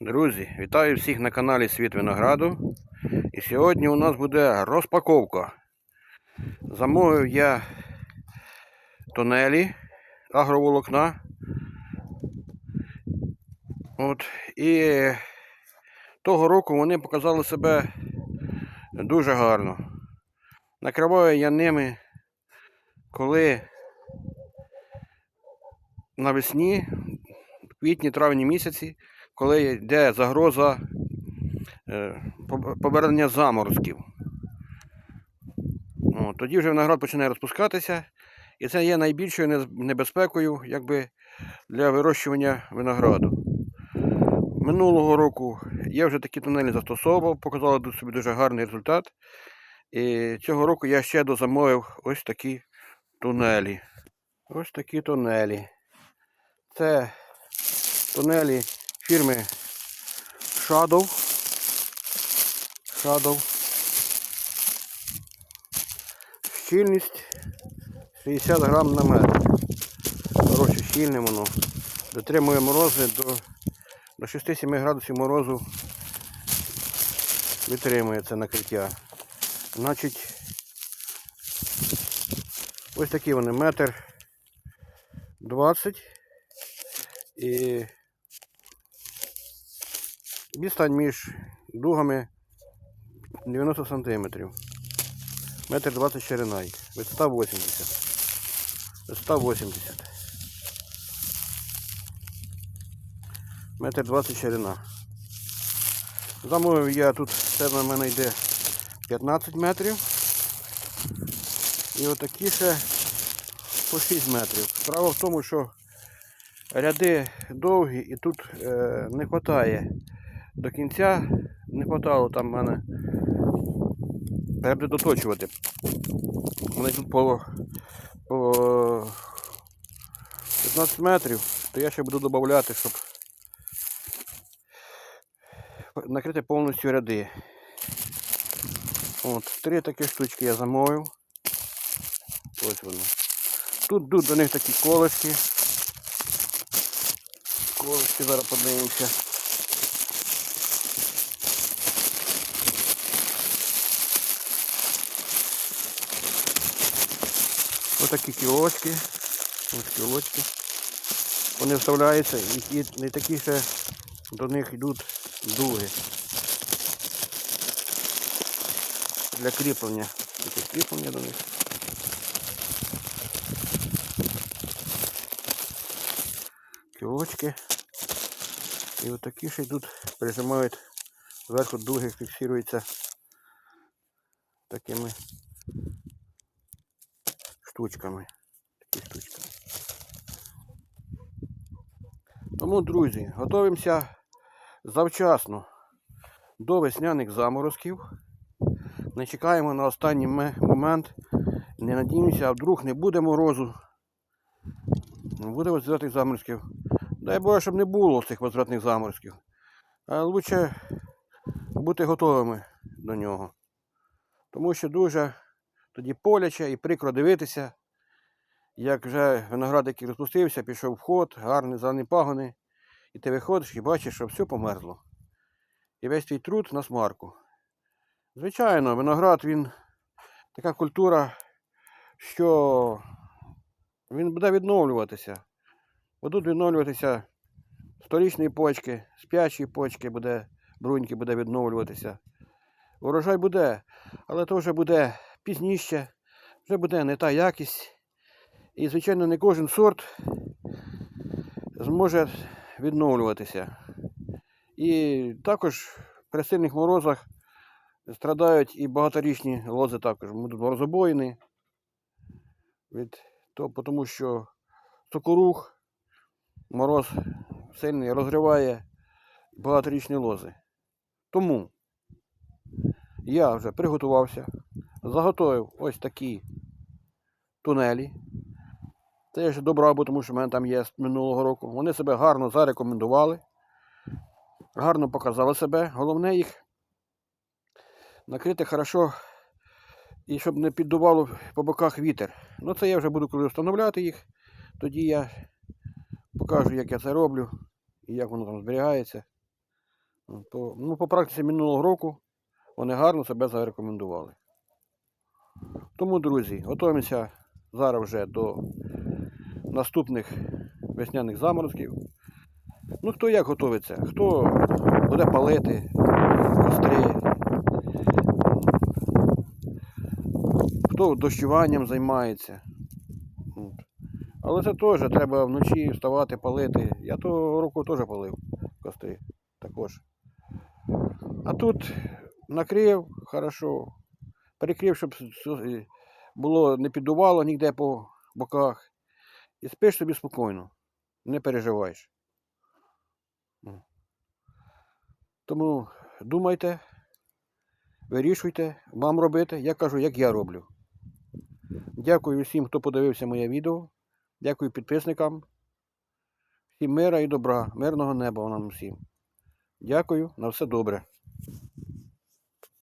Друзі, вітаю всіх на каналі Світ Винограду. І сьогодні у нас буде розпаковка. Замовив я тунелі агроволокна. От, і того року вони показали себе дуже гарно. Накриваю я ними, коли навесні, в квітні-травні місяці, коли йде загроза е, повернення заморозків. Тоді вже виноград починає розпускатися, і це є найбільшою небезпекою якби, для вирощування винограду. Минулого року я вже такі тунелі застосовував, показали собі дуже гарний результат. І цього року я ще дозамовив ось такі тунелі. Ось такі тунелі. Це тунелі фірми Shadow. Shadow. Щільність 60 грам на метр. Коротше, щільне воно. Дотримує морози до, до 6-7 градусів морозу. Витримує це накриття. Значить, ось такі вони метр 20 і відстань між дугами 90 см. Метр 20 ширина. Висота 80. Висота 80. Метр 20 ширина. Замовив я тут, це на мене йде 15 метрів. І отакі ще по 6 метрів. Справа в тому, що ряди довгі і тут е, не вистачає до кінця, не вистачало там мене. Треба доточувати. Вони тут по, по 15 метрів, то я ще буду додати, щоб накрити повністю ряди. От, три такі штучки я замовив. Ось вони. Тут йдуть до них такі колишки. Колишки зараз подивимося. Ось такі кілочки. Ось кілочки. Вони вставляються і, і не такі ще до них йдуть дуги. Для кріплення. Таке кріплення до них. кілочки. І отакі ще йдуть, прижимають зверху дуги, фіксуються такими штучками. Такі штучки. Тому, друзі, готуємося завчасно до весняних заморозків. Не чекаємо на останній момент. Не надіємося, а вдруг не буде морозу. Не буде возвратних заморозків. Дай Боже, щоб не було цих возвратних заморозків. А лучше бути готовими до нього. Тому що дуже тоді поляче і прикро дивитися, як вже виноград, який розпустився, пішов в ход, гарний зелені пагони, і ти виходиш і бачиш, що все померзло. І весь твій труд на смарку. Звичайно, виноград він така культура, що він буде відновлюватися. Будуть відновлюватися сторічні почки, спячі почки, буде, бруньки буде відновлюватися. Урожай буде, але то вже буде пізніше, вже буде не та якість. І, звичайно, не кожен сорт зможе відновлюватися. І також при сильних морозах страдають і багаторічні лози також. Будуть морозобоїни. Від того, тому що сокорух, мороз сильний розриває багаторічні лози. Тому я вже приготувався, заготовив ось такі тунелі. Це я ще добрав, тому що в мене там є з минулого року. Вони себе гарно зарекомендували, гарно показали себе. Головне їх накрити хорошо і щоб не піддувало по боках вітер. Ну це я вже буду коли встановляти їх. Тоді я покажу, як я це роблю і як воно там зберігається. По, ну, по практиці минулого року вони гарно себе зарекомендували. Тому, друзі, готуємося зараз вже до наступних весняних заморозків. Ну, хто як готується, хто буде палити костри, хто дощуванням займається. Але це теж треба вночі вставати, палити. Я того року теж палив костри також. А тут накрив хорошо, перекрив, щоб с- було не піддувало ніде по боках. І спиш собі спокійно, не переживаєш. Тому думайте, вирішуйте, вам робити. Я кажу, як я роблю. Дякую всім, хто подивився моє відео. Дякую підписникам. Всім мира і добра, мирного неба нам всім. Дякую, на все добре.